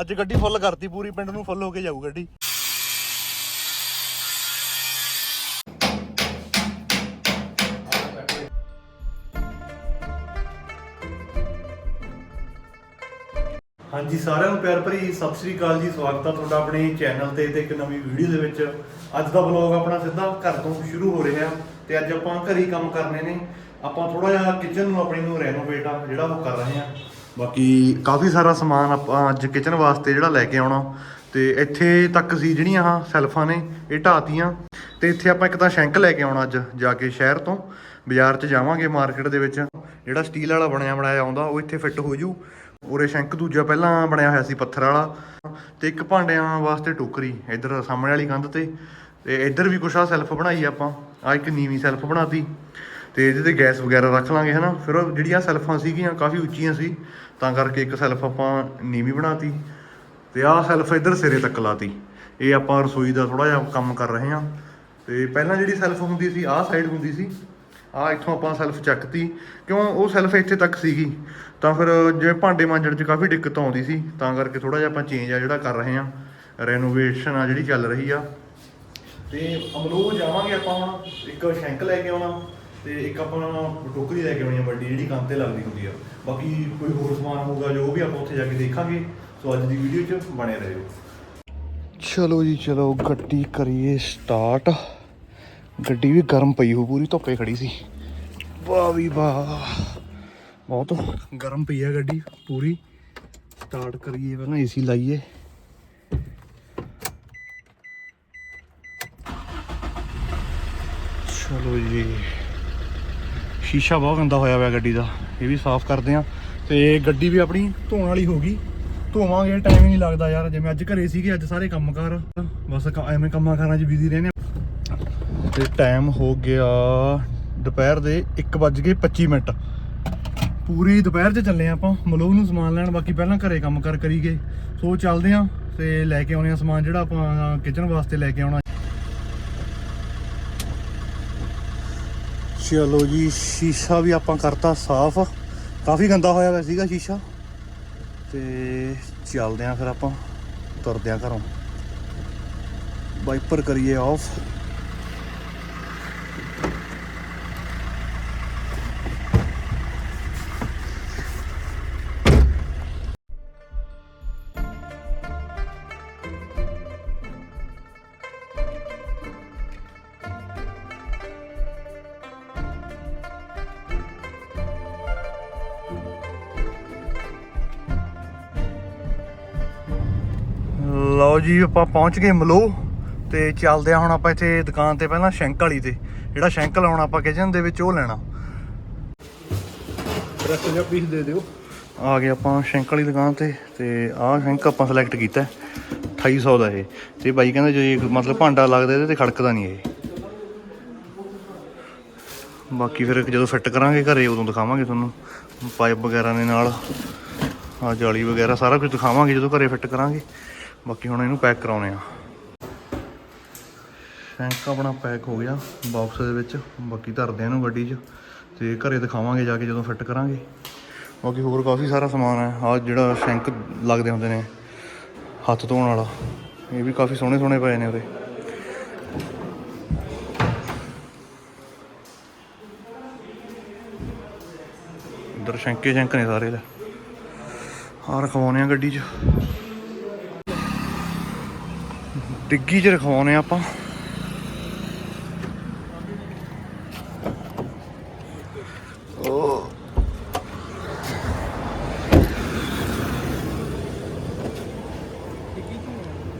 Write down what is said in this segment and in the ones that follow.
ਅੱਜ ਗੱਡੀ ਫੁੱਲ ਕਰਤੀ, ਪੂਰੀ ਪਿੰਡ ਨੂੰ ਫੁੱਲ ਹੋ ਕੇ ਜਾਊ ਗੱਡੀ। ਹਾਂਜੀ, ਸਾਰਿਆਂ ਨੂੰ ਪਿਆਰ ਭਰੀ ਸਤਿ ਸ੍ਰੀ ਅਕਾਲ ਜੀ, ਸਵਾਗਤ ਆ ਤੁਹਾਡਾ ਆਪਣੇ ਚੈਨਲ ਤੇ ਤੇ ਇੱਕ ਨਵੀਂ ਵੀਡੀਓ ਦੇ ਵਿੱਚ। ਅੱਜ ਦਾ ਵਲੌਗ ਆਪਣਾ ਸਿੱਧਾ ਘਰ ਤੋਂ ਸ਼ੁਰੂ ਹੋ ਰਿਹਾ ਤੇ ਅੱਜ ਆਪਾਂ ਘਰੇ ਹੀ ਕੰਮ ਕਰਨੇ ਨੇ। ਆਪਾਂ ਥੋੜਾ ਜਿਹਾ ਕਿਚਨ ਨੂੰ ਆਪਣੀ ਨੂੰ ਰੈਨੋਵੇਟ ਆ, ਜਿਹੜਾ ਉਹ ਕਰ ਰਹੇ ਆ। ਬਾਕੀ ਕਾਫੀ ਸਾਰਾ ਸਮਾਨ ਆਪਾਂ ਅੱਜ ਕਿਚਨ ਵਾਸਤੇ ਜਿਹੜਾ ਲੈ ਕੇ ਆਉਣਾ। ਤੇ ਇੱਥੇ ਤੱਕ ਸੀ ਜਿਹੜੀਆਂ ਆਹ ਸੈਲਫਾਂ ਨੇ, ਇਹ ਢਾਤੀਆਂ ਤੇ ਇੱਥੇ ਆਪਾਂ ਇੱਕ ਤਾਂ ਸ਼ੈਂਕ ਲੈ ਕੇ ਆਉਣਾ ਅੱਜ, ਜਾ ਕੇ ਸ਼ਹਿਰ ਤੋਂ। ਬਾਜ਼ਾਰ 'ਚ ਜਾਵਾਂਗੇ ਮਾਰਕੀਟ ਦੇ ਵਿੱਚ। ਜਿਹੜਾ ਸਟੀਲ ਵਾਲਾ ਬਣਿਆ ਬਣਾਇਆ ਆਉਂਦਾ, ਉਹ ਇੱਥੇ ਫਿੱਟ ਹੋ ਜੂ। ਉਰੇ ਸ਼ੈਂਕ ਦੂਜਾ ਪਹਿਲਾਂ ਬਣਿਆ ਹੋਇਆ ਸੀ ਪੱਥਰ ਵਾਲਾ। ਤੇ ਇੱਕ ਭਾਂਡਿਆਂ ਵਾਸਤੇ ਟੋਕਰੀ, ਇੱਧਰ ਸਾਹਮਣੇ ਵਾਲੀ ਕੰਧ ਤੇ। ਤੇ ਇੱਧਰ ਵੀ ਕੁਛ ਆ ਸੈਲਫ ਬਣਾਈ ਆਪਾਂ। ਆ ਇੱਕ ਨੀਵੀਂ ਸੈਲਫ ਬਣਾਤੀ। ਤੇ ਇਹਦੇ ਤੇ ਗੈਸ ਵਗੈਰਾ ਰੱਖ ਲਾਂਗੇ, ਹਨਾ? ਫਿਰ ਉਹ ਜਿਹੜੀਆਂ ਸੈਲਫਾਂ ਸੀਗੀਆਂ ਕਾਫੀ ਉੱਚੀਆਂ ਸੀ, ਤਾਂ ਕਰਕੇ ਇੱਕ ਸੈਲਫ ਆਪਾਂ ਨੀਵੀਂ ਬਣਾਤੀ ਤੇ ਆਹ ਸੈਲਫ ਇੱਧਰ ਸਿਰੇ ਤੱਕ ਲਾਤੀ। ਇਹ ਆਪਾਂ ਰਸੋਈ ਦਾ ਥੋੜਾ ਜਿਹਾ ਕੰਮ ਕਰ ਰਹੇ ਹਾਂ। ਤੇ ਪਹਿਲਾਂ ਜਿਹੜੀ ਸੈਲਫ ਹੁੰਦੀ ਸੀ, ਆਹ ਸਾਈਡ ਹੁੰਦੀ ਸੀ, ਆਹ ਇੱਥੋਂ ਆਪਾਂ ਸੈਲਫ ਚੱਕਤੀ। ਕਿਉਂ? ਉਹ ਸੈਲਫ ਇੱਥੇ ਤੱਕ ਸੀਗੀ। ਤਾਂ ਫਿਰ ਜੇ ਭਾਂਡੇ ਮਾਂਜਣ 'ਚ ਕਾਫੀ ਦਿੱਕਤ ਆਉਂਦੀ ਸੀ, ਤਾਂ ਕਰਕੇ ਥੋੜਾ ਜਿਹਾ ਆਪਾਂ ਚੇਂਜ ਆ ਜਿਹੜਾ ਕਰ ਰਹੇ ਹਾਂ। ਰੈਨੋਵੇਸ਼ਨ ਆ ਜਿਹੜੀ ਚੱਲ ਰਹੀ ਆ। ਤੇ ਅਮਲੋਹ ਜਾਵਾਂਗੇ ਆਪਾਂ ਹੁਣ, ਇੱਕ ਸ਼ੈਂਕ ਲੈ ਕੇ ਆਉਣਾ। ਤੇ ਇੱਕ ਆਪਾਂ ਟੋਕਰੀ ਲੈ ਕੇ ਆਉਣੀ ਆ ਵੱਡੀ, ਜਿਹੜੀ ਕੰਨ ਤੇ ਲੱਗਦੀ ਹੁੰਦੀ ਆ। ਬਾਕੀ ਕੋਈ ਹੋਰ ਸਮਾਨ ਹੋਊਗਾ, ਜੋ ਵੀ ਆਪਾਂ ਉੱਥੇ ਜਾ ਕੇ ਦੇਖਾਂਗੇ, ਸੋ ਅੱਜ ਦੀ ਵੀਡੀਓ 'ਚ ਬਣੇ ਰਹੋ। ਚਲੋ ਜੀ, ਚਲੋ, ਗੱਡੀ ਕਰੀਏ ਸਟਾਰਟ ਗੱਡੀ ਵੀ ਗਰਮ ਪਈ ਹੋ ਪੂਰੀ ਧੁੱਪੇ ਖੜੀ ਸੀ। ਵਾਹ ਵੀ ਵਾਹ। ਬਹੁਤ ਗਰਮ ਪਈ ਆ ਗੱਡੀ, ਪੂਰੀ। ਸਟਾਰਟ ਕਰੀਏ, ਪਹਿਲਾਂ ਏਸੀ ਲਾਈਏ। ਚਲੋ ਜੀ। ਸ਼ੀਸ਼ਾ ਬਹੁਤ ਗੰਦਾ ਹੋਇਆ ਹੋਇਆ ਗੱਡੀ ਦਾ, ਇਹ ਵੀ ਸਾਫ਼ ਕਰਦੇ ਆ ਤੇ ਗੱਡੀ ਵੀ ਆਪਣੀ ਧੋਣ ਵਾਲੀ ਹੋ ਗਈ। ਧੋਵਾਂਗੇ ਟਾਈਮ ਹੀ ਨਹੀਂ ਲੱਗਦਾ ਯਾਰ, ਜਿਵੇਂ ਅੱਜ ਘਰੇ ਸੀਗੇ, ਅੱਜ ਸਾਰੇ ਕੰਮ ਕਰ ਬਸ ਐਵੇਂ ਕੰਮਾਂ ਕਾਰਾਂ 'ਚ ਬਿਜ਼ੀ ਰਹਿੰਦੇ ਆ। ਤੇ ਟਾਈਮ ਹੋ ਗਿਆ ਦੁਪਹਿਰ ਦੇ 1:25 ਮਿੰਟ। ਪੂਰੀ ਦੁਪਹਿਰ 'ਚ ਚੱਲੇ ਆ ਆਪਾਂ ਮਲੋਹ ਨੂੰ ਸਮਾਨ ਲੈਣ, ਬਾਕੀ ਪਹਿਲਾਂ ਘਰੇ ਕੰਮ ਕਰ ਕਰੀਗੇ ਸੋ ਚੱਲਦੇ ਆ ਤੇ ਲੈ ਕੇ ਆਉਣੇ ਆ ਸਮਾਨ ਜਿਹੜਾ ਆਪਾਂ ਕਿਚਨ ਵਾਸਤੇ ਲੈ ਕੇ ਆਉਣਾ। ਚਲੋ ਜੀ, ਸ਼ੀਸ਼ਾ ਵੀ ਆਪਾਂ ਕਰਤਾ ਸਾਫ਼। ਕਾਫੀ ਗੰਦਾ ਹੋਇਆ ਹੋਇਆ ਸੀਗਾ ਸ਼ੀਸ਼ਾ। ਤੇ ਚੱਲਦੇ ਆਂ ਫਿਰ ਆਪਾਂ ਤੁਰਦੇ ਆਂ ਘਰੋਂ। ਵਾਈਪਰ ਕਰੀਏ ਆਫ ਲਓ ਜੀ ਆਪਾਂ ਪਹੁੰਚ ਗਏ ਮਲੋ ਤੇ ਚੱਲਦੇ ਆ ਹੁਣ ਆਪਾਂ ਇੱਥੇ ਦੁਕਾਨ ਤੇ ਪਹਿਲਾਂ ਸ਼ੈਂਕ ਵਾਲੀ ਤੇ। ਜਿਹੜਾ ਸ਼ੈਂਕ ਲਾਉਣਾ ਆਪਾਂ ਕਿਚਨ ਦੇ ਵਿੱਚ ਉਹ ਲੈਣਾ। ਰਸਤੇ ਜਾਂ ਪੀਸ ਦੇ ਦਿਓ। ਆ ਗਏ ਆਪਾਂ ਸ਼ੈਂਕ ਵਾਲੀ ਦੁਕਾਨ ਤੇ ਤੇ ਆਹ ਸ਼ੈਂਕ ਆਪਾਂ ਸਿਲੈਕਟ ਕੀਤਾ ਹੈ। 2800 ਦਾ ਇਹ। ਤੇ ਬਾਈ ਕਹਿੰਦਾ ਜੇ ਮਤਲਬ ਭਾਂਡਾ ਲੱਗਦਾ ਇਹਦੇ ਤੇ ਖੜਕਦਾ ਨਹੀਂ ਇਹ। ਬਾਕੀ ਫਿਰ ਜਦੋਂ ਫਿੱਟ ਕਰਾਂਗੇ ਘਰੇ ਉਦੋਂ ਦਿਖਾਵਾਂਗੇ ਤੁਹਾਨੂੰ। ਪਾਈਪ ਵਗੈਰਾ ਦੇ ਨਾਲ ਆ ਜਾਲੀ ਵਗੈਰਾ ਸਾਰਾ ਕੁਝ ਦਿਖਾਵਾਂਗੇ ਜਦੋਂ ਘਰੇ ਫਿੱਟ ਕਰਾਂਗੇ। ਬਾਕੀ ਹੁਣ ਇਹਨੂੰ ਪੈਕ ਕਰਾਉਣੇ ਆ। ਸ਼ੈਂਕ ਆਪਣਾ ਪੈਕ ਹੋ ਗਿਆ ਬਾਕਸ ਦੇ ਵਿੱਚ। ਬਾਕੀ ਧਰਦੇ ਆ ਇਹਨੂੰ ਗੱਡੀ 'ਚ ਤੇ ਘਰੇ ਦਿਖਾਵਾਂਗੇ ਜਾ ਕੇ ਜਦੋਂ ਫਿੱਟ ਕਰਾਂਗੇ। ਬਾਕੀ ਹੋਰ ਕਾਫੀ ਸਾਰਾ ਸਮਾਨ ਹੈ। ਆ ਜਿਹੜਾ ਸ਼ੈਂਕ ਲੱਗਦੇ ਹੁੰਦੇ ਨੇ, ਹੱਥ ਧੋਣ ਵਾਲਾ, ਇਹ ਵੀ ਕਾਫੀ ਸੋਹਣੇ ਸੋਹਣੇ ਪਏ ਨੇ ਉਹਦੇ। ਇੱਧਰ ਸ਼ੈਂਕੇ ਸ਼ੈਂਕ ਨੇ ਸਾਰੇ ਲੈ ਆ ਰਖਵਾਉਣੇ ਆ ਗੱਡੀ 'ਚ। ਡਿੱਗੀ 'ਚ ਰਖਵਾਉਣੇ ਆ ਆਪਾਂ।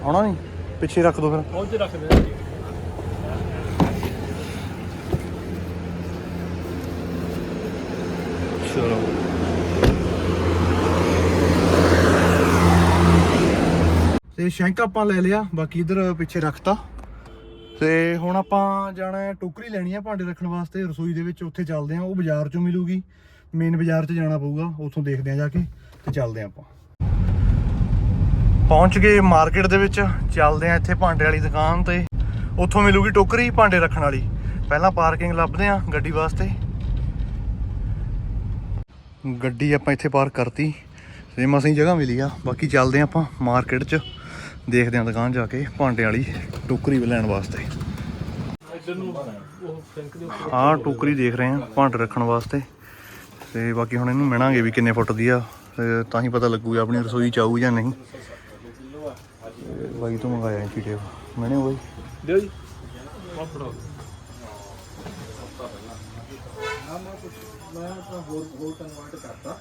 ਆਉਣਾ ਨਹੀਂ ਪਿੱਛੇ ਰੱਖ ਦੋ ਫਿਰ। ਪਹੁੰਚ ਰੱਖ ਦੇ। ਚਲੋ। ਤੇ ਸ਼ੈਂਕ ਆਪਾਂ ਲੈ ਲਿਆ, ਬਾਕੀ ਇਧਰ ਪਿੱਛੇ ਰੱਖਤਾ। ਤੇ ਹੁਣ ਆਪਾਂ ਜਾਣਾ ਹੈ ਟੋਕਰੀ ਲੈਣੀ ਆ ਭਾਂਡੇ ਰੱਖਣ ਵਾਸਤੇ, ਰਸੋਈ ਦੇ ਵਿੱਚ ਉੱਥੇ ਚੱਲਦੇ ਆ ਉਹ ਬਾਜ਼ਾਰ ਚੋਂ ਮਿਲੂਗੀ। ਮੇਨ ਬਾਜ਼ਾਰ 'ਚ ਜਾਣਾ ਪਊਗਾ, ਉੱਥੋਂ ਦੇਖਦੇ ਆ ਜਾ ਕੇ ਤੇ ਚੱਲਦੇ ਆ ਆਪਾਂ। ਪਹੁੰਚ ਗਏ ਮਾਰਕੀਟ ਦੇ ਵਿੱਚ, ਚੱਲਦੇ ਆ ਇੱਥੇ ਭਾਂਡੇ ਵਾਲੀ ਦੁਕਾਨ ਤੇ। ਉੱਥੋਂ ਮਿਲੂਗੀ ਟੋਕਰੀ, ਭਾਂਡੇ ਰੱਖਣ ਵਾਲੀ। ਪਹਿਲਾਂ ਪਾਰਕਿੰਗ ਲੱਭਦੇ ਆ ਗੱਡੀ ਵਾਸਤੇ। ਗੱਡੀ ਆਪਾਂ ਇੱਥੇ ਪਾਰਕ ਕਰਤੀ। ਤੇ ਅਸੀਂ ਜਗ੍ਹਾ ਮਿਲੀ ਆ, ਬਾਕੀ ਚੱਲਦੇ ਆ ਆਪਾਂ ਮਾਰਕੀਟ 'ਚ। ਦੇਖਦੇ ਆ ਦੁਕਾਨ ਜਾ ਕੇ ਭਾਂਡੇ ਵਾਲੀ ਟੋਕਰੀ ਲੈਣ ਵਾਸਤੇ। ਆਹ ਟੋਕਰੀ ਦੇਖ ਰਹੇ ਆ ਭਾਂਡੇ ਰੱਖਣ ਵਾਸਤੇ। ਤੇ ਬਾਕੀ ਹੁਣ ਇਹਨੂੰ ਮਿਣਾਂਗੇ ਵੀ ਕਿੰਨੇ ਫੁੱਟ ਦੀ ਆ ਤੇ ਤਾਂ ਹੀ ਪਤਾ ਲੱਗੂਗਾ ਆਪਣੀ ਰਸੋਈ ਚ ਆਊ ਜਾਂ ਨਹੀਂ। ਤੇ ਬਾਈ ਤੋਂ ਮੰਗਾਇਆ ਇਹ ਚੀਟੇ ਮੈਨੇ ਉਹ ਬਾਈ। ਦਿਓ ਜੀ। ਮੈਂ ਆਪਣਾ ਹੋਰ ਹੋਰ ਕਨਵਰਟ ਕਰਤਾ।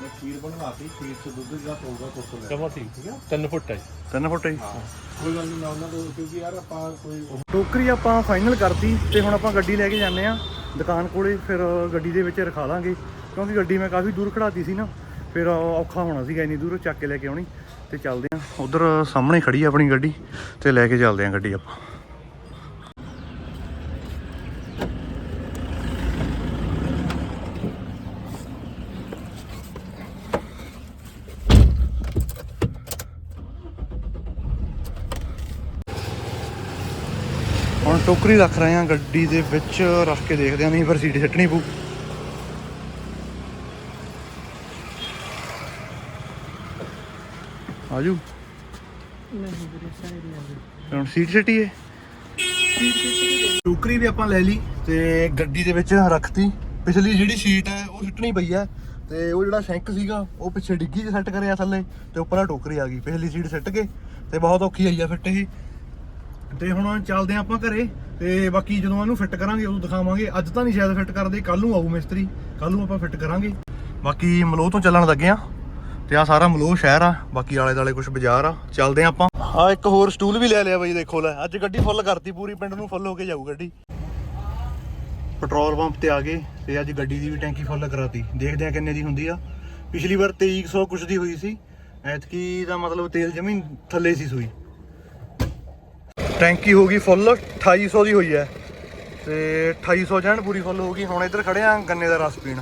ਮੈਂ ਖੀਰ ਬਣਵਾਤੀ ਖੀਰ ਚ ਦੁੱਧ ਜਿਹੜਾ ਪਊਗਾ ਕੋਸੋ ਲੈ ਜਮਾ ਠੀਕ ਠੀਕ ਹੈ 3 ਫੁੱਟ ਹੈ ਜੀ। 3 ਫੁੱਟ ਹੀ। ਕੋਈ ਗੱਲ ਨਹੀਂ ਮੈਂ ਉਹਨਾਂ ਤੋਂ ਕਿਉਂਕਿ ਯਾਰ ਆਪਾਂ ਕੋਈ ਟੋਕਰੀ ਆਪਾਂ ਫਾਈਨਲ ਕਰਤੀ ਤੇ ਹੁਣ ਆਪਾਂ ਗੱਡੀ ਲੈ ਕੇ ਜਾਂਦੇ ਆ ਦੁਕਾਨ ਕੋਲੇ ਫਿਰ ਗੱਡੀ ਦੇ ਵਿੱਚ ਰਖਾ ਲਾਂਗੇ। ਕਿਉਂਕਿ ਗੱਡੀ ਮੈਂ ਕਾਫੀ ਦੂਰ ਖੜਾਤੀ ਸੀ ਨਾ। ਫਿਰ ਔਖਾ ਹੋਣਾ ਸੀਗਾ ਇੰਨੀ ਦੂਰ ਚੱਕ ਕੇ ਲੈ ਕੇ ਆਉਣੀ। ਤੇ ਚੱਲਦੇ ਆ ਉਧਰ ਸਾਹਮਣੇ ਖੜੀ ਆ ਆਪਣੀ ਗੱਡੀ ਤੇ ਲੈ ਕੇ ਚੱਲਦੇ ਆ ਗੱਡੀ ਆਪਾਂ ਹੁਣ ਟੋਕਰੀ ਰੱਖ ਰਹੇ ਆ ਗੱਡੀ ਦੇ ਵਿੱਚ, ਰੱਖ ਕੇ ਦੇਖਦੇ ਆ ਨਹੀਂ ਫਿਰ ਸੀਟ ਛੱਟਣੀ ਪਊ। ਆਜੂ। ਹੁਣ ਸੀਟ ਛੱਟੀਏ ਟੋਕਰੀ ਵੀ ਆਪਾਂ ਲੈ ਲਈ ਤੇ ਗੱਡੀ ਦੇ ਵਿੱਚ ਰੱਖਤੀ। ਪਿਛਲੀ ਜਿਹੜੀ ਸੀਟ ਹੈ, ਉਹ ਛੱਟਣੀ ਪਈ ਹੈ ਤੇ ਉਹ ਜਿਹੜਾ ਸ਼ੈਂਕ ਸੀਗਾ, ਉਹ ਪਿੱਛੇ ਡਿੱਗੀ 'ਚ ਸੈੱਟ ਕਰਿਆ ਥੱਲੇ ਤੇ ਉੱਪਰ ਆ ਟੋਕਰੀ ਆ ਗਈ। ਪਿਛਲੀ ਸੀਟ ਸਿੱਟ ਕੇ ਤੇ ਬਹੁਤ ਔਖੀ ਆਈ ਆ ਫਿੱਟ ਇਹ। ਤੇ ਹੁਣ ਚੱਲਦੇ ਹਾਂ ਆਪਾਂ ਘਰੇ ਤੇ ਬਾਕੀ ਜਦੋਂ ਇਹਨੂੰ ਫਿੱਟ ਕਰਾਂਗੇ, ਉਦੋਂ ਦਿਖਾਵਾਂਗੇ। ਅੱਜ ਤਾਂ ਨਹੀਂ ਸ਼ਾਇਦ ਫਿੱਟ ਕਰਦੇ ਕੱਲ ਨੂੰ ਆਊ ਮਿਸਤਰੀ। ਕੱਲ ਨੂੰ ਆਪਾਂ ਫਿੱਟ ਕਰਾਂਗੇ। ਬਾਕੀ ਮਲੋਹ ਤੋਂ ਚੱਲਣ ਲੱਗੇ ਆ ਤੇ ਆ ਸਾਰਾ ਮਲੋਹ ਸ਼ਹਿਰ ਆ, ਬਾਕੀ ਆਲੇ ਦਾਲੇ ਕੁਝ ਬਾਜ਼ਾਰ ਆ। ਚੱਲਦੇ ਆ ਆਪਾਂ। ਆ ਇੱਕ ਹੋਰ ਸਟੂਲ ਵੀ ਲੈ ਲਿਆ ਬਾਈ, ਦੇਖੋ ਲੈ। ਅੱਜ ਗੱਡੀ ਫੁੱਲ ਕਰਤੀ, ਪੂਰੀ ਪਿੰਡ ਨੂੰ ਫੁੱਲ ਹੋ ਕੇ ਜਾਊ ਗੱਡੀ। ਪੈਟਰੋਲ ਪੰਪ ਤੇ ਆ ਗਏ ਤੇ ਅੱਜ ਗੱਡੀ ਦੀ ਵੀ ਟੈਂਕੀ ਫੁੱਲ ਕਰਾਤੀ। ਦੇਖਦੇ ਆ ਕਿੰਨੇ ਦੀ ਹੁੰਦੀ ਆ। ਪਿਛਲੀ ਵਾਰ 2300 ਕੁਛ ਦੀ ਹੋਈ ਸੀ। ਐਤਕੀ ਦਾ ਮਤਲਬ ਤੇਲ ਜਮੀਨ ਥੱਲੇ ਸੀ ਸੂਈ। ਟੈਂਕੀ ਹੋ ਗਈ ਫੁੱਲ 2800 ਦੀ ਹੋਈ ਹੈ। ਤੇ 2800 ਜਣ ਪੂਰੀ ਫੁੱਲ ਹੋ ਗਈ। ਹੁਣ ਇੱਧਰ ਖੜੇ ਆ ਗੰਨੇ ਦਾ ਰਸ ਪੀਣ।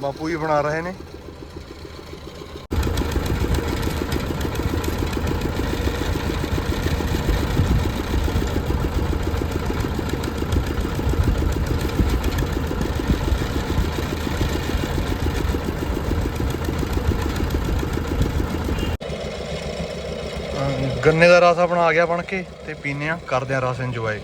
ਬਾਪੂ ਜੀ ਬਣਾ ਰਹੇ ਨੇ। ਗੰਨੇ ਦਾ ਰਸ ਆਪਣਾ ਆ ਗਿਆ ਬਣ ਕੇ ਤੇ ਪੀਨੇ ਆ ਕਰਦੇ ਆ ਰਸ ਇੰਜੋਏ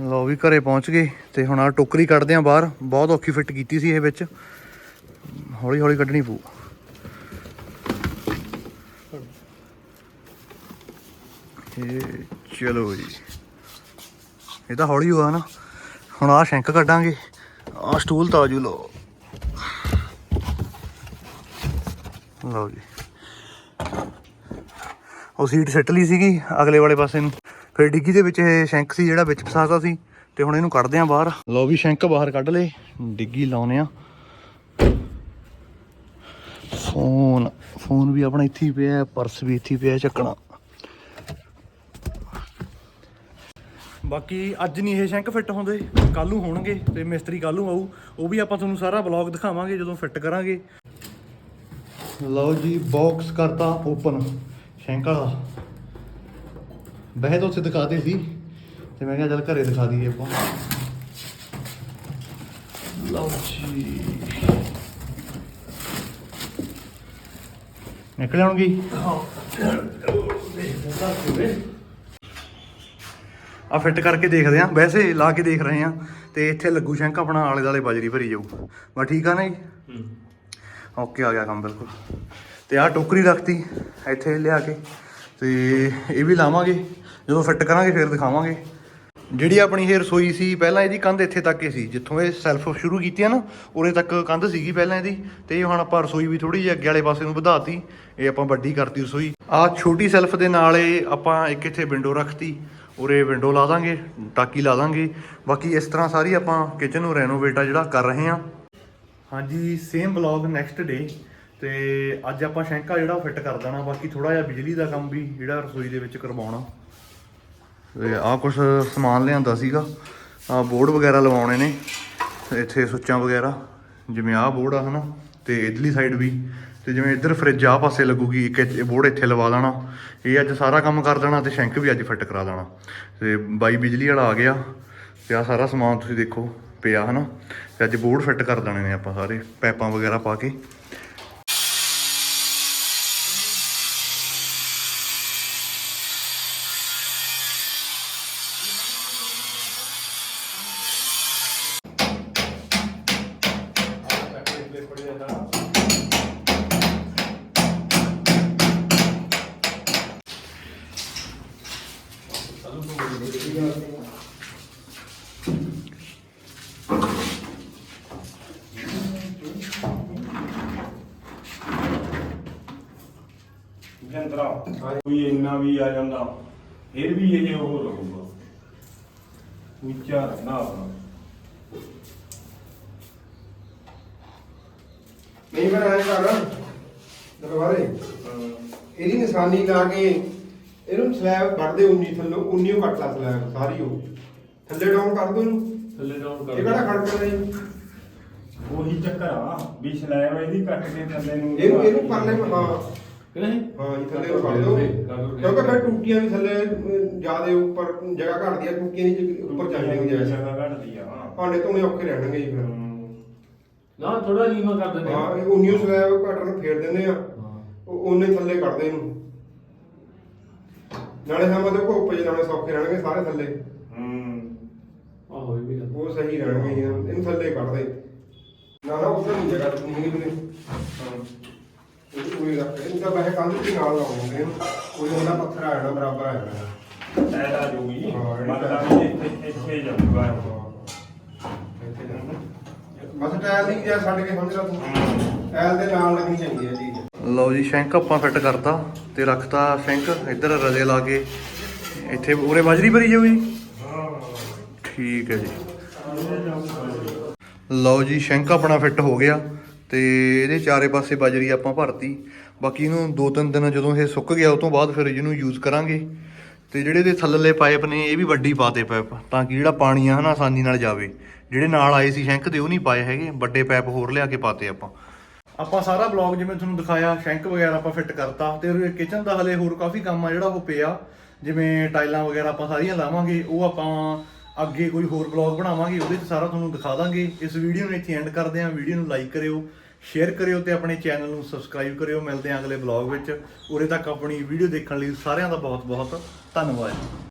ਲੋ ਵੀ ਘਰੇ ਪਹੁੰਚ ਗਏ ਤੇ ਹੁਣ ਆ ਟੋਕਰੀ ਕੱਢਦੇ ਆ ਬਾਹਰ। ਬਹੁਤ ਔਖੀ ਫਿੱਟ ਕੀਤੀ ਸੀ ਇਹ ਵਿੱਚ। ਹੌਲੀ ਹੌਲੀ ਕੱਢਣੀ ਪਊ। ਇਹ ਚਲੋ ਜੀ। ਇਹ ਤਾਂ ਹੌਲੀ ਹੋਆ ਨਾ। ਹੁਣ ਆਹ ਸ਼ੈਂਕ ਕੱਢਾਂਗੇ। ਆਹ ਸਟੂਲ ਤਾਜੂ ਲਓ। ਲਓ ਜੀ। ਉਹ ਸੀਟ ਸੱਟ ਲਈ ਸੀਗੀ ਅਗਲੇ ਵਾਲੇ ਪਾਸੇ ਨੂੰ। ਫਿਰ ਡਿੱਗੀ ਦੇ ਵਿੱਚ ਇਹ ਸ਼ੈਂਕ ਸੀ ਜਿਹੜਾ ਵਿੱਚ ਫਸਾਤਾ ਸੀ ਤੇ ਹੁਣ ਇਹਨੂੰ ਕੱਢਦੇ ਆਂ ਬਾਹਰ। ਲਓ ਵੀ ਸ਼ੈਂਕ ਬਾਹਰ ਕੱਢ ਲਏ। ਡਿੱਗੀ ਲਾਉਨੇ ਆ। ਫੋਨ। ਫੋਨ ਵੀ ਆਪਣਾ ਇੱਥੇ ਹੀ ਪਿਆ, ਪਰਸ ਵੀ ਇੱਥੇ ਪਿਆ ਚੱਕਣਾ। ਬਾਕੀ ਅੱਜ ਨਹੀਂ ਇਹ ਸ਼ੈਂਕ ਫਿੱਟ ਹੁੰਦੇ ਕੱਲ ਨੂੰ ਹੋਣਗੇ ਤੇ ਮਿਸਤਰੀ ਕੱਲ ਨੂੰ ਆਊ ਉਹ ਵੀ ਆਪਾਂ ਤੁਹਾਨੂੰ ਸਾਰਾ ਵਲੌਗ ਦਿਖਾਵਾਂਗੇ ਜਦੋਂ ਫਿੱਟ ਕਰਾਂਗੇ। ਲਓ ਜੀ ਬਾਕਸ ਕਰਤਾ ਓਪਨ ਸ਼ੈਂਕ ਵਾਲਾ। ਬਹਿ ਤਾਂ ਉੱਥੇ ਦਿਖਾਦੇ ਸੀ ਤੇ ਮੈਂ ਕਿਹਾ ਚੱਲ ਘਰੇ ਦਿਖਾ ਦਈਏ ਆਪਾਂ। ਲਓ ਜੀ। ਨਿਕਲ ਆਉਣਗੇ ਆ ਫਿੱਟ ਕਰਕੇ ਦੇਖਦੇ ਆ। ਵੈਸੇ ਲਾ ਕੇ ਦੇਖ ਰਹੇ ਆ ਤੇ ਇੱਥੇ ਲੱਗੂ ਸ਼ੈਂਕ ਆਪਣਾ ਆਲੇ ਦਾਲੇ ਬਜਰੀ ਭਰੀ ਜਾਊ। ਬਸ ਠੀਕ ਆ ਨਾ ਜੀ? ਓਕੇ ਆ ਗਿਆ ਕੰਮ ਬਿਲਕੁਲ। ਤੇ ਆਹ ਟੋਕਰੀ ਰੱਖਤੀ ਇੱਥੇ ਲਿਆ ਕੇ। ਤੇ ਇਹ ਵੀ ਲਾਵਾਂਗੇ। ਜਦੋਂ ਫਿੱਟ ਕਰਾਂਗੇ ਫਿਰ ਦਿਖਾਵਾਂਗੇ। ਜਿਹੜੀ ਆਪਣੀ ਇਹ ਰਸੋਈ ਸੀ ਪਹਿਲਾਂ ਇਹਦੀ ਕੰਧ ਇੱਥੇ ਤੱਕ ਹੀ ਸੀ। ਜਿੱਥੋਂ ਇਹ ਸੈਲਫ ਸ਼ੁਰੂ ਕੀਤੀ ਆ ਨਾ ਉਰੇ ਤੱਕ ਕੰਧ ਸੀਗੀ ਪਹਿਲਾਂ ਇਹਦੀ। ਤੇ ਇਹ ਹੁਣ ਆਪਾਂ ਰਸੋਈ ਵੀ ਥੋੜੀ ਜਿਹੀ ਅੱਗੇ ਵਾਲੇ ਪਾਸੇ ਨੂੰ ਵਧਾਤੀ। ਇਹ ਆਪਾਂ ਵੱਡੀ ਕਰਤੀ ਰਸੋਈ। ਆ ਛੋਟੀ ਸੈਲਫ ਦੇ ਨਾਲ ਇਹ ਆਪਾਂ ਇੱਕ ਇੱਥੇ ਵਿੰਡੋ ਰੱਖਤੀ। ਉਰੇ ਵਿੰਡੋ ਲਾ ਦਾਂਗੇ, ਟਾਕੀ ਲਾ ਦਾਂਗੇ। ਬਾਕੀ ਇਸ ਤਰ੍ਹਾਂ ਸਾਰੀ ਆਪਾਂ ਕਿਚਨ ਨੂੰ ਰੈਨੋਵੇਟ ਆ ਜਿਹੜਾ ਕਰ ਰਹੇ ਹਾਂ। ਹਾਂਜੀ ਸੇਮ ਬਲੌਗ ਨੈਕਸਟ ਡੇ ਤੇ ਅੱਜ ਆਪਾਂ ਸ਼ੈਂਕਾ ਜਿਹੜਾ ਫਿੱਟ ਕਰ ਦੇਣਾ, ਬਾਕੀ ਥੋੜਾ ਜਿਹਾ ਬਿਜਲੀ ਦਾ ਕੰਮ ਵੀ ਜਿਹੜਾ ਰਸੋਈ ਦੇ ਵਿੱਚ ਕਰਵਾਉਣਾ। ਤੇ ਆਹ ਕੁਝ ਸਮਾਨ ਲਿਆਂਦਾ ਸੀਗਾ। ਆ ਬੋਰਡ ਵਗੈਰਾ ਲਵਾਉਣੇ ਨੇ, ਇੱਥੇ ਸੁੱਚਾਂ ਵਗੈਰਾ, ਜਿਵੇਂ ਆਹ ਬੋਰਡ ਆ ਹਨਾ, ਤੇ ਇਧਰਲੀ ਸਾਈਡ ਵੀ। ਤੇ ਜਿਵੇਂ ਇੱਧਰ ਫ੍ਰਿਜ ਆ ਪਾਸੇ ਲੱਗੂਗੀ, ਇੱਕ ਇੱਥੇ ਬੋਰਡ ਇੱਥੇ ਲਵਾ ਦੇਣਾ ਇਹ ਅੱਜ ਸਾਰਾ ਕੰਮ ਕਰ ਦੇਣਾ ਤੇ ਸ਼ੈਂਕ ਵੀ ਅੱਜ ਫਿੱਟ ਕਰਾ ਦੇਣਾ। ਤੇ ਬਾਈ ਬਿਜਲੀ ਵਾਲਾ ਆ ਗਿਆ ਤੇ ਆ ਸਾਰਾ ਸਮਾਨ ਤੁਸੀਂ ਦੇਖੋ ਪਿਆ, ਹਨਾ? ਤੇ ਅੱਜ ਬੋਰਡ ਫਿੱਟ ਕਰ ਦੇਣੇ ਨੇ ਆਪਾਂ ਸਾਰੇ, ਪੈਪਾਂ ਵਗੈਰਾ ਪਾ ਕੇ। ਜੰਦਰਾ ਕੋਈ ਇੰਨਾ ਵੀ ਆ ਜਾਂਦਾ ਫਿਰ ਵੀ ਇਹ ਉਹ ਰਹੂਗਾ। ਉੱਚਾ ਰਹਿਣਾ ਆਪਣਾ ਨਹੀਂ ਮੈਂ ਐਂ ਕਰ ਦਰਬਾਰੇ ਇਹਦੀ ਨਿਸ਼ਾਨੀ ਲਾ ਕੇ ਇਹਨੂੰ ਸਲੈਬ ਕੱਢ ਦੇ 19 ਥੱਲੋਂ 19 ਉਹ ਕੱਟ ਲਾ ਸਲੈਬ ਸਾਰੀ ਉਹ। ਥੱਲੇ ਡਾਊਨ ਕਰ ਦੋ ਇਹਨੂੰ। ਥੱਲੇ ਡਾਊਨ ਕਰ ਇਹ ਕਿਹੜਾ ਖੜਕਦਾ ਜੀ ਉਹੀ ਚੱਕਰ ਆ ਵੀ ਸਲੈਬ ਇਹਦੀ ਕੱਟ ਕੇ ਥੱਲੇ ਨੂੰ ਇਹਨੂੰ ਇਹਨੂੰ ਪਰਲੇ ਹਾਂ। ਨਹੀਂ? ਹਾਂ ਜੀ ਥੱਲੇ ਨੂੰ ਕੱਢ ਦੋ ਕਿਉਂਕਿ ਫਿਰ ਟੂਟੀਆਂ ਵੀ ਥੱਲੇ ਜਿਆਦੇ ਉੱਪਰ ਜਗ੍ਹਾ ਘਟਦੀ ਆ ਟੂਟੀਆਂ ਦੀ ਉੱਪਰ ਚਾਹੀਦੀਆਂ ਹੁੰਦੀਆਂ ਜਗ੍ਹਾ ਘਟਦੀ ਆ ਭਾਂਡੇ ਧੋਣੇ ਔਖੇ ਰਹਿਣਗੇ ਜੀ ਫਿਰ। ਨਾ ਥੋੜਾ ਨੀਵਾ ਕਰ ਦਿੰਦੇ ਹਾਂ ਇਹ 19 ਸਲੈਬ ਫੇਰ ਦਿੰਦੇ ਆ। ਉਹ ਉਹਨੇ ਥੱਲੇ ਕੱਢਦੇ ਇਹਨੂੰ। ਨਾਲੇ ਸਾਹਮਣੇ ਤੇ ਘੁੱਪ ਜੇ ਨਾਲੇ ਸੌਖੇ ਰਹਿਣਗੇ ਸਾਰੇ ਥੱਲੇ। ਹੂੰ। ਆਹੋ ਇਹ ਵੀ ਗੱਲ। ਉਹ ਸਹੀ ਰਹਿਣਗੇ ਜੀ, ਇਹਨੂੰ ਥੱਲੇ ਕੱਢ ਦੇ ਨਾ ਨਾ ਉਧਰ ਨਹੀਂ ਜਗ੍ਹਾ ਨਹੀਂ ਹੈਗੀ ਬਨੇ ਇਹ ਪੂਰੀ ਰੱਖ ਇਹਨੂੰ ਤਾਂ ਵੈਸੇ ਕੰਧ ਦੇ ਨਾਲ ਲਾਉਂਦੇ ਕੋਈ ਹੁੰਦਾ ਪੱਥਰ ਆ ਜਾਣਾ ਬਰਾਬਰ ਆ ਜਾਣਾ। ਐਡ ਆ ਜੂਗੀ। ਹਾਂ, ਮਤਲਬ ਵੀ ਇੱਥੇ ਇੱਥੇ ਜਾਊਗਾ। ਇੱਥੇ ਜਾਣਾ। ਬਸ ਟਾਇਲ ਦੀ ਜਾਂ ਛੱਡ ਕੇ ਸਮਝ ਲਾ ਤੂੰ। ਟਾਇਲ ਦੇ ਨਾਲ ਲੱਗਣੀ ਚਾਹੀਦੀ ਹੈ ਚੀਜ਼ ਲਓ ਜੀ, ਸ਼ੈਂਕ ਆਪਾਂ ਫਿੱਟ ਕਰਤਾ ਤੇ ਰੱਖਤਾ ਸ਼ੈਂਕ, ਇੱਧਰ ਰਜ਼ੇ ਲਾ ਕੇ। ਇੱਥੇ ਉਰੇ ਬਾਜਰੀ ਭਰੀ ਜਾਊਗੀ? ਠੀਕ ਹੈ ਜੀ। ਲਓ ਜੀ, ਸ਼ੈਂਕ ਆਪਣਾ ਫਿੱਟ ਹੋ ਗਿਆ ਤੇ ਇਹਦੇ ਚਾਰੇ ਪਾਸੇ ਬਾਜਰੀ ਆਪਾਂ ਭਰਤੀ। ਬਾਕੀ ਇਹਨੂੰ ਦੋ ਤਿੰਨ ਦਿਨ ਜਦੋਂ ਇਹ ਸੁੱਕ ਗਿਆ ਉਹ ਤੋਂ ਬਾਅਦ ਫਿਰ ਇਹਨੂੰ ਯੂਜ਼ ਕਰਾਂਗੇ। ਤੇ ਜਿਹੜੇ ਇਹਦੇ ਥੱਲੇਲੇ ਪਾਈਪ ਨੇ, ਇਹ ਵੀ ਵੱਡੀ ਪਾਤੇ ਪਾਈਪ, ਤਾਂ ਕਿ ਜਿਹੜਾ ਪਾਣੀ ਆ ਹਨਾ ਆਸਾਨੀ ਨਾਲ ਜਾਵੇ। ਜਿਹੜੇ ਨਾਲ ਆਏ ਸੀ ਸ਼ੈਂਕ ਦੇ ਉਹ ਨਹੀਂ ਪਾਏ ਹੈਗੇ, ਵੱਡੇ ਪਾਈਪ ਹੋਰ ਲਿਆ ਕੇ ਪਾਤੇ ਆਪਾਂ। ਆਪਾਂ ਸਾਰਾ ਬਲੌਗ ਜਿਵੇਂ ਤੁਹਾਨੂੰ ਦਿਖਾਇਆ, ਸ਼ੈਂਕ ਵਗੈਰਾ ਆਪਾਂ ਫਿੱਟ ਕਰਤਾ ਤੇ ਕਿਚਨ ਦਾ ਹਲੇ ਹੋਰ ਕਾਫੀ ਕੰਮ ਆ ਜਿਹੜਾ ਉਹ ਪਿਆ। ਜਿਵੇਂ ਟਾਈਲਾਂ ਵਗੈਰਾ ਆਪਾਂ ਸਾਰੀਆਂ ਲਾਵਾਂਗੇ, ਉਹ ਆਪਾਂ ਅੱਗੇ ਕੋਈ ਹੋਰ ਬਲੌਗ ਬਣਾਵਾਂਗੇ, ਉਹਦੇ 'ਚ ਸਾਰਾ ਤੁਹਾਨੂੰ ਦਿਖਾ ਦਾਂਗੇ। ਇਸ ਵੀਡੀਓ ਨੂੰ ਇੱਥੇ ਐਂਡ ਕਰਦੇ ਹਾਂ। ਵੀਡੀਓ ਨੂੰ ਲਾਈਕ ਕਰਿਓ ਸ਼ੇਅਰ ਕਰਿਓ ਤੇ ਆਪਣੇ ਚੈਨਲ ਨੂੰ ਸਬਸਕ੍ਰਾਈਬ ਕਰਿਓ। ਮਿਲਦੇ ਹਾਂ ਅਗਲੇ ਬਲੌਗ ਵਿੱਚ। ਉਰੇ ਤੱਕ ਆਪਣੀ ਵੀਡੀਓ ਦੇਖਣ ਲਈ ਸਾਰਿਆਂ ਦਾ ਬਹੁਤ ਬਹੁਤ ਧੰਨਵਾਦ।